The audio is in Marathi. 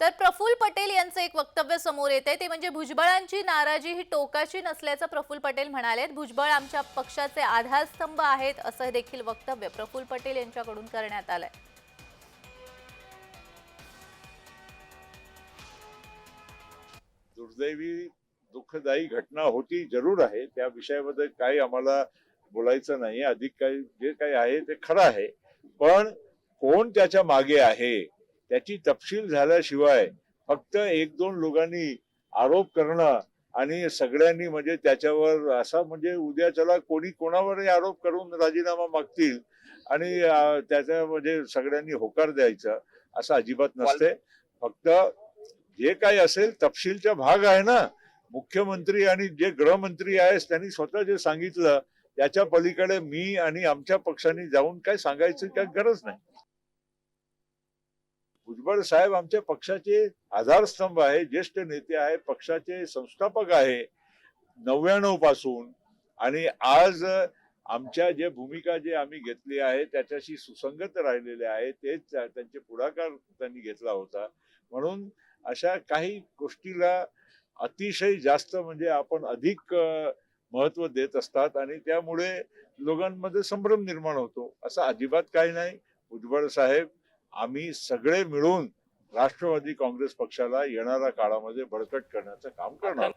तर प्रफुल पटेल यांचं एक वक्तव्य समोर येत आहे ते म्हणजे भुजबळांची नाराजी ही टोकाची नसल्याचं प्रफुल पटेल म्हणाले भुजबळ आमच्या पक्षाचे आधारस्तंभ आहेत असं देखील वक्तव्य प्रफुल पटेल यांच्याकडून करण्यात आलंय. दुर्दैवी दुःखदायी घटना होती जरूर आहे. त्या विषयाबद्दल काही आम्हाला बोलायचं नाही अधिक काही जे काही आहे ते खरं आहे. पण कोण त्याच्यामागे आहे? त्याची तपशील झाल्याशिवाय फक्त एक दोन लोकांनी आरोप करणं आणि सगळ्यांनी म्हणजे त्याच्यावर असा म्हणजे उद्या चला कोणी कोणावरही आरोप करून राजीनामा मागतील आणि त्याच्या म्हणजे सगळ्यांनी होकार द्यायचा असं अजिबात नसते. फक्त जे काही असेल तपशीलचा भाग आहे ना मुख्यमंत्री आणि जे गृहमंत्री आहेत त्यांनी स्वतः जे सांगितलं त्याच्या पलीकडे मी आणि आमच्या पक्षाने जाऊन काय सांगायचं काय गरज नाही. भुजबळ साहेब आमच्या पक्षाचे आधारस्तंभ आहे ज्येष्ठ नेते आहे पक्षाचे संस्थापक आहे नव्याण्णवपासून. आणि आज आमच्या जे भूमिका जे आम्ही घेतली आहे त्याच्याशी सुसंगत राहिलेले आहे तेच त्यांचे पुढाकार त्यांनी घेतला होता. म्हणून अशा काही गोष्टीला अतिशय जास्त म्हणजे आपण अधिक महत्त्व देत असतात आणि त्यामुळे लोकांमध्ये संभ्रम निर्माण होतो. असं अजिबात काही नाही. भुजबळ साहेब आम्ही सगळे मिळून राष्ट्रवादी काँग्रेस पक्षाला येणाऱ्या काळामध्ये बळकट करण्याचं काम करणार